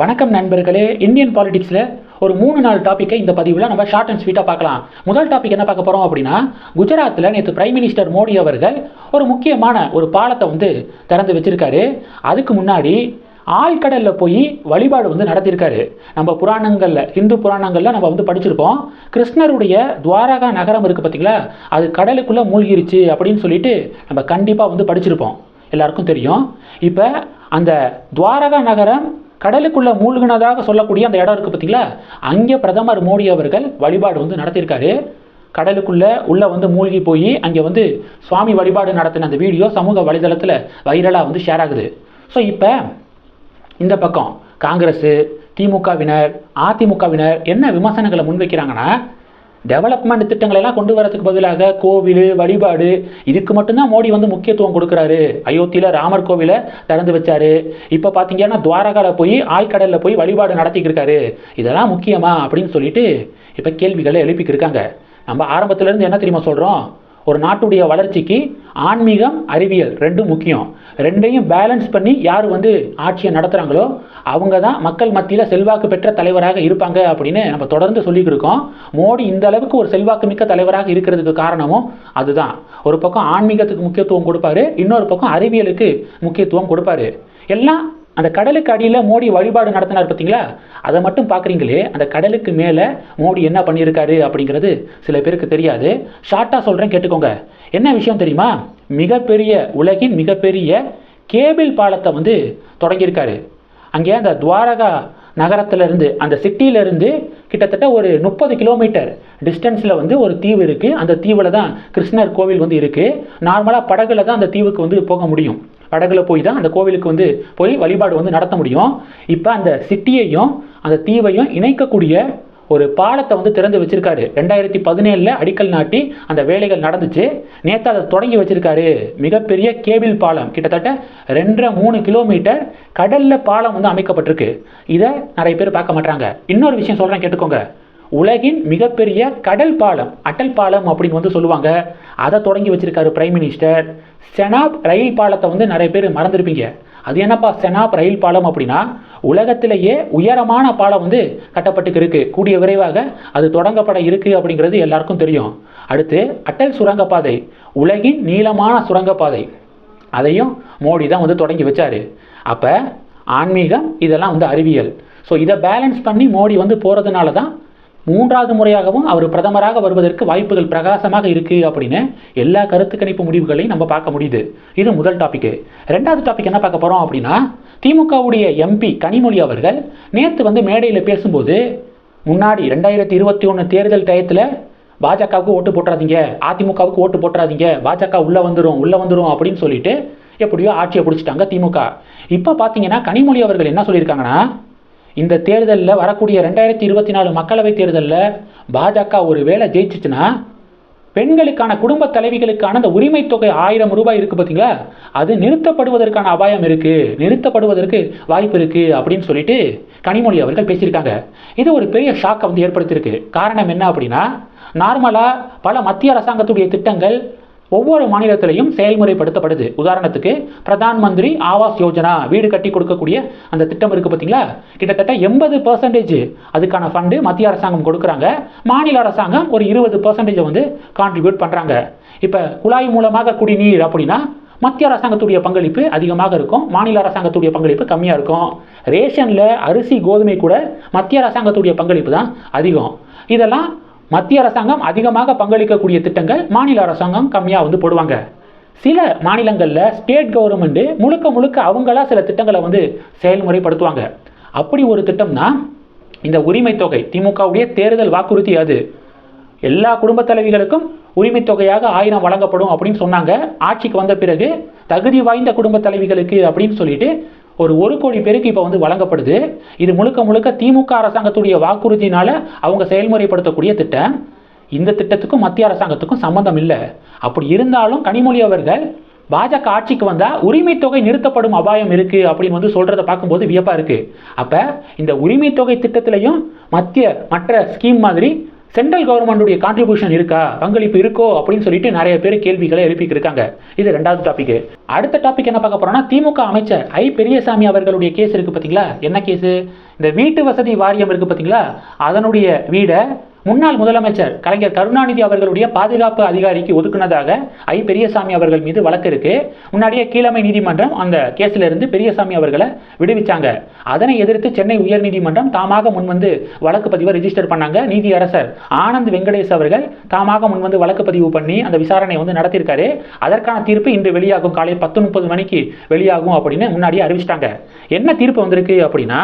வணக்கம் நண்பர்களே இந்தியன் பாலிடிக்ஸில் ஒரு மூணு நாலு டாப்பிக்கை இந்த பதிவில் நம்ம ஷார்ட் அண்ட் ஸ்வீட்டாக பார்க்கலாம். முதல் டாபிக் என்ன பார்க்க போகிறோம் அப்படின்னா குஜராத்தில் நேற்று பிரைம் மினிஸ்டர் மோடி அவர்கள் ஒரு முக்கியமான ஒரு பாலத்தை வந்து திறந்து வச்சிருக்காரு. அதுக்கு முன்னாடி ஆழ்கடலில் போய் வழிபாடு வந்து நடத்தியிருக்காரு நம்ம புராணங்களில் இந்து புராணங்களில் நம்ம வந்து படிச்சிருப்போம். கிருஷ்ணருடைய துவாரகா நகரம் இருக்குது பார்த்தீங்களா அது கடலுக்குள்ளே மூழ்கிருச்சு அப்படின்னு சொல்லிட்டு நம்ம கண்டிப்பாக வந்து படிச்சிருப்போம். எல்லாருக்கும் தெரியும். இப்போ அந்த துவாரகா நகரம் கடலுக்குள்ளே மூழ்கினதாக சொல்லக்கூடிய அந்த இடம் இருக்குது பார்த்தீங்களா? அங்கே பிரதமர் மோடி அவர்கள் வழிபாடு வந்து நடத்தியிருக்காரு. கடலுக்குள்ளே உள்ளே வந்து மூழ்கி போய் அங்கே வந்து சுவாமி வழிபாடு நடத்தின அந்த வீடியோ சமூக வலைதளத்தில் வைரலாக வந்து ஷேர் ஆகுது. ஸோ இப்போ இந்த பக்கம் காங்கிரஸு திமுகவினர் அதிமுகவினர் என்ன விமர்சனங்களை முன்வைக்கிறாங்கன்னா டெவலப்மெண்ட் திட்டங்களை எல்லாம் கொண்டு வரதுக்கு பதிலாக கோவில் வழிபாடு இதுக்கு மட்டும்தான் மோடி வந்து முக்கியத்துவம் கொடுக்குறாரு. அயோத்தியில் ராமர் கோவிலை திறந்து வச்சாரு. இப்போ பார்த்தீங்கன்னா துவாரகாவில் போய் ஆழ்கடலில் போய் வழிபாடு நடத்திக்கிருக்காரு இதெல்லாம் முக்கியமா அப்படின்னு சொல்லிட்டு இப்போ கேள்விகளை எழுப்பிக்கிருக்காங்க நம்ம ஆரம்பத்துலேருந்து என்ன தெரியுமா சொல்கிறோம் ஒரு நாட்டுடைய வளர்ச்சிக்கு ஆன்மீகம் அறிவியல் ரெண்டும் முக்கியம். ரெண்டையும் பேலன்ஸ் பண்ணி யார் வந்து ஆட்சியை நடத்துகிறாங்களோ அவங்க தான் மக்கள் மத்தியில் செல்வாக்கு பெற்ற தலைவராக இருப்பாங்க அப்படின்னு நம்ம தொடர்ந்து சொல்லிக்கிருக்கோம் மோடி இந்த அளவுக்கு ஒரு செல்வாக்கு மிக்க தலைவராக இருக்கிறதுக்கு காரணமும் அதுதான். ஒரு பக்கம் ஆன்மீகத்துக்கு முக்கியத்துவம் கொடுப்பாரு இன்னொரு பக்கம் அறிவியலுக்கு முக்கியத்துவம் கொடுப்பாரு. எல்லாம் அந்த கடலுக்கு அடியில் மோடி வழிபாடு நடத்தினார் பார்த்தீங்களா? அதை மட்டும் பார்க்குறீங்களே அந்த கடலுக்கு மேலே மோடி என்ன பண்ணியிருக்காரு அப்படிங்கிறது சில பேருக்கு தெரியாது. ஷார்ட்டாக சொல்கிறேன் கேட்டுக்கோங்க. என்ன விஷயம் தெரியுமா? மிகப்பெரிய உலகின் மிகப்பெரிய கேபிள் பாலத்தை வந்து தொடங்கியிருக்காரு. அங்கே அந்த துவாரகா நகரத்திலேருந்து அந்த சிட்டியிலேருந்து கிட்டத்தட்ட ஒரு முப்பது கிலோமீட்டர் டிஸ்டன்ஸில் வந்து ஒரு தீவு இருக்குது அந்த தீவில் தான் கிருஷ்ணர் கோவில் வந்து இருக்குது நார்மலாக படகுல தான் அந்த தீவுக்கு வந்து போக முடியும். படகுல போய் தான் அந்த கோவிலுக்கு வந்து போய் வழிபாடு வந்து நடத்த முடியும். இப்போ அந்த சிட்டியையும் அந்த தீவையும் இணைக்கக்கூடிய ஒரு பாலத்தை வந்து திறந்து வச்சிருக்காரு. ரெண்டாயிரத்தி பதினேழில் அடிக்கல் நாட்டி அந்த வேலைகள் நடந்துச்சு. நேற்று அதை தொடங்கி வச்சிருக்காரு. மிகப்பெரிய கேபிள் பாலம். கிட்டத்தட்ட ரெண்டரை மூணு கிலோமீட்டர் கடலில் பாலம் வந்து அமைக்கப்பட்டிருக்கு. இதை நிறைய பேர் பார்க்க மாட்டாங்க இன்னொரு விஷயம் சொல்கிறேன் கேட்டுக்கோங்க. உலகின் மிகப்பெரிய கடல் பாலம் அட்டல் பாலம் அப்படின்னு வந்து சொல்லுவாங்க. அதை தொடங்கி வச்சிருக்காரு பிரைம் மினிஸ்டர் செனாப் ரயில் பாலத்தை வந்து நிறைய பேர் மறந்துருப்பீங்க. அது என்னப்பா செனாப் ரயில் பாலம் அப்படின்னா உலகத்திலேயே உயரமான பாலம் வந்து கட்டப்பட்டுக்கு இருக்கு. கூடிய விரைவாக அது தொடங்கப்பட இருக்கு அப்படிங்கிறது எல்லாருக்கும் தெரியும். அடுத்து அட்டல் சுரங்கப்பாதை உலகின் நீளமான சுரங்கப்பாதை. அதையும் மோடி தான் வந்து தொடங்கி வச்சாரு. அப்போ ஆன்மீகம் இதெல்லாம் வந்து அறிவியல். ஸோ இதை பேலன்ஸ் பண்ணி மோடி வந்து போகிறதுனால தான் மூன்றாவது முறையாகவும் அவர் பிரதமராக வருவதற்கு வாய்ப்புகள் பிரகாசமாக இருக்கு அப்படின்னு எல்லா கருத்து கணிப்பு முடிவுகளையும் நம்ம பார்க்க முடியுது. இது முதல் டாபிக் ரெண்டாவது டாபிக் என்ன பார்க்க போறோம் அப்படின்னா திமுகவுடைய எம்பி கனிமொழி அவர்கள் நேற்று வந்து மேடையில் பேசும்போது முன்னாடி ரெண்டாயிரத்தி இருபத்தி ஒன்று தேர்தல் டயத்தில் பாஜகவுக்கு ஓட்டு போட்டுறாதீங்க அதிமுகவுக்கு ஓட்டு போட்டுறாதீங்க பாஜக உள்ளே வந்துடும் உள்ளே வந்துடும் அப்படின்னு சொல்லிட்டு எப்படியோ ஆட்சியை பிடிச்சிட்டாங்க திமுக. இப்போ பார்த்தீங்கன்னா கனிமொழி அவர்கள் என்ன சொல்லியிருக்காங்கன்னா இந்த தேர்தலில் வரக்கூடிய ரெண்டாயிரத்தி இருபத்தி நாலு மக்களவைத் தேர்தலில் பாஜக ஒரு வேளை ஜெயிச்சிச்சுன்னா பெண்களுக்கான குடும்ப தலைவிகளுக்கான அந்த உரிமை தொகை ஆயிரம் ரூபாய் இருக்குது பார்த்தீங்களா அது நிறுத்தப்படுவதற்கான அபாயம் இருக்குது நிறுத்தப்படுவதற்கு வாய்ப்பு இருக்குது அப்படின்னு சொல்லிட்டு கனிமொழி அவர்கள் பேசியிருக்காங்க. இது ஒரு பெரிய ஷாக்கை வந்து ஏற்படுத்தியிருக்கு. காரணம் என்ன அப்படின்னா நார்மலாக பல மத்திய அரசாங்கத்துடைய திட்டங்கள் ஒவ்வொரு மாநிலத்திலையும் செயல்முறைப்படுத்தப்படுது. உதாரணத்துக்கு பிரதான் மந்திரி ஆவாஸ் யோஜனா வீடு கட்டி கொடுக்கக்கூடிய அந்த திட்டம் இருக்குது பார்த்தீங்களா கிட்டத்தட்ட எண்பது பர்சன்டேஜ் அதுக்கான ஃபண்டு மத்திய அரசாங்கம் கொடுக்குறாங்க. மாநில அரசாங்கம் ஒரு இருபது பர்சன்டேஜை வந்து கான்ட்ரிபியூட் பண்ணுறாங்க இப்போ குழாய் மூலமாக குடிநீர் அப்படின்னா மத்திய அரசாங்கத்துடைய பங்களிப்பு அதிகமாக இருக்கும். மாநில அரசாங்கத்துடைய பங்களிப்பு கம்மியாக இருக்கும். ரேஷனில் அரிசி கோதுமை கூட மத்திய அரசாங்கத்துடைய பங்களிப்பு தான் அதிகம். இதெல்லாம் மத்திய அரசாங்கம் அதிகமாக பங்களிக்கக்கூடிய திட்டங்கள் மாநில அரசாங்கம் கம்மியாக வந்து போடுவாங்க. சில மாநிலங்களில் ஸ்டேட் கவர்மெண்ட்டு முழுக்க முழுக்க அவங்களா சில திட்டங்களை வந்து செயல்முறைப்படுத்துவாங்க. அப்படி ஒரு திட்டம்னா இந்த உரிமை தொகை திமுகவுடைய தேர்தல் வாக்குறுதி அது. எல்லா குடும்ப தலைவிகளுக்கும் உரிமை தொகையாக ஆயிரம் வழங்கப்படும் அப்படின்னு சொன்னாங்க. ஆட்சிக்கு வந்த பிறகு தகுதி வாய்ந்த குடும்ப தலைவிகளுக்கு அப்படின்னு சொல்லிட்டு ஒரு ஒரு கோடி பேருக்கு இப்போ வந்து வழங்கப்படுது. இது முழுக்க முழுக்க திமுக அரசாங்கத்துடைய வாக்குறுதினால அவங்க செயல்முறைப்படுத்தக்கூடிய திட்டம். இந்த திட்டத்துக்கும் மத்திய அரசாங்கத்துக்கும் சம்பந்தம் இல்லை. அப்படி இருந்தாலும் கனிமொழி அவர்கள் பாஜக ஆட்சிக்கு வந்தால் உரிமை தொகை நிறுத்தப்படும் அபாயம் இருக்குது அப்படின்னு வந்து சொல்கிறத பார்க்கும்போது வியப்பாக இருக்குது அப்போ இந்த உரிமை தொகை திட்டத்திலையும் மத்திய மற்ற ஸ்கீம் மாதிரி சென்ட்ரல் கவர்மெண்ட்டுடைய கான்ட்ரிபியூஷன் இருக்கா? பங்களிப்பு இருக்கோ? அப்படின்னு சொல்லிட்டு நிறைய பேர் கேள்விகளை எழுப்பிட்டு இருக்காங்க. இது ரெண்டாவது டாபிக் அடுத்த டாபிக் என்ன பார்க்க போறோம்னா திமுக அமைச்சர் ஐ பெரியசாமி அவர்களுடைய கேஸ் இருக்கு பார்த்தீங்களா என்ன கேஸ் இந்த வீட்டு வசதி வாரியம் இருக்குது பார்த்தீங்களா அதனுடைய வீடை முன்னாள் முதலமைச்சர் கலைஞர் கருணாநிதி அவர்களுடைய பாதுகாப்பு அதிகாரிக்கு ஒதுக்குனதாக ஐ. பெரியசாமி அவர்கள் மீது வழக்கு இருக்கு. முன்னாடியே கீழமை நீதிமன்றம் அந்த கேஸ்ல இருந்து பெரியசாமி அவர்களை விடுவிச்சாங்க. அதனை எதிர்த்து சென்னை உயர்நீதிமன்றம் தாமாக முன்வந்து வழக்கு பதிவை ரெஜிஸ்டர் பண்ணாங்க நீதியரசர். ஆனந்த் வெங்கடேஷ் அவர்கள் தாமாக முன்வந்து வழக்கு பதிவு பண்ணி அந்த விசாரணை வந்து நடத்தியிருக்காரு. அதற்கான தீர்ப்பு இன்று வெளியாகும். காலை பத்து முப்பது மணிக்கு வெளியாகும் அப்படின்னு முன்னாடியே அறிவிச்சிட்டாங்க. என்ன தீர்ப்பு வந்திருக்கு அப்படின்னா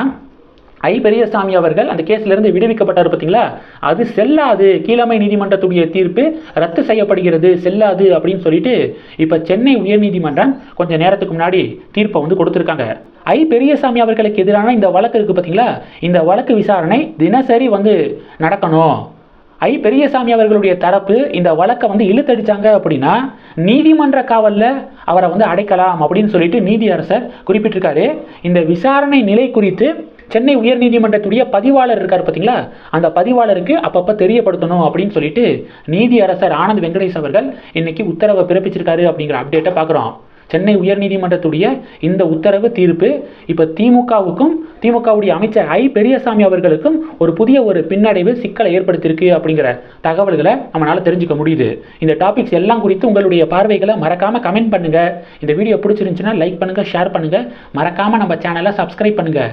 ஐ பெரியசாமி அவர்கள் அந்த கேஸிலிருந்து விடுவிக்கப்பட்டார் பார்த்தீங்களா? அது செல்லாது. கீழமை நீதிமன்றத்துடைய தீர்ப்பு ரத்து செய்யப்படுகிறது. செல்லாது அப்படின்னு சொல்லிட்டு இப்போ சென்னை உயர்நீதிமன்றம் கொஞ்சம் நேரத்துக்கு முன்னாடி தீர்ப்பை வந்து கொடுத்துருக்காங்க. ஐ பெரியசாமி அவர்களுக்கு எதிரான இந்த வழக்கு இருக்கு பார்த்தீங்களா? இந்த வழக்கு விசாரணை தினசரி வந்து நடக்கணும். ஐ பெரியசாமி அவர்களுடைய தரப்பு இந்த வழக்கை வந்து இழுத்தடிச்சாங்க அப்படின்னா நீதிமன்ற காவலில் அவரை வந்து அடைக்கலாம் அப்படின்னு சொல்லிட்டு நீதியரசர் குறிப்பிட்டிருக்காரு. இந்த விசாரணை நிலை குறித்து சென்னை உயர்நீதிமன்றத்துடைய பதிவாளர் இருக்கார் பார்த்தீங்களா அந்த பதிவாளருக்கு அப்பப்போ தெரியப்படுத்தணும் அப்படின்னு சொல்லிட்டு நீதி அரசர் ஆனந்த் வெங்கடேஷ் அவர்கள் இன்னைக்கு உத்தரவை பிறப்பிச்சிருக்காரு அப்படிங்கிற அப்டேட்டை பார்க்குறோம் சென்னை உயர்நீதிமன்றத்துடைய இந்த உத்தரவு தீர்ப்பு இப்போ திமுகவுக்கும் திமுகவுடைய அமைச்சர் ஐ பெரியசாமி அவர்களுக்கும் ஒரு புதிய ஒரு பின்னடைவு சிக்கலை ஏற்படுத்தியிருக்கு அப்படிங்கிற தகவல்களை நம்மளால் தெரிஞ்சுக்க முடியுது. இந்த டாபிக்ஸ் எல்லாம் குறித்து உங்களுடைய பார்வைகளை மறக்காமல் கமெண்ட் பண்ணுங்கள் இந்த வீடியோ பிடிச்சிருந்துச்சுன்னா லைக் பண்ணுங்கள் ஷேர் பண்ணுங்கள் மறக்காமல் நம்ம சேனலை சப்ஸ்கிரைப் பண்ணுங்கள்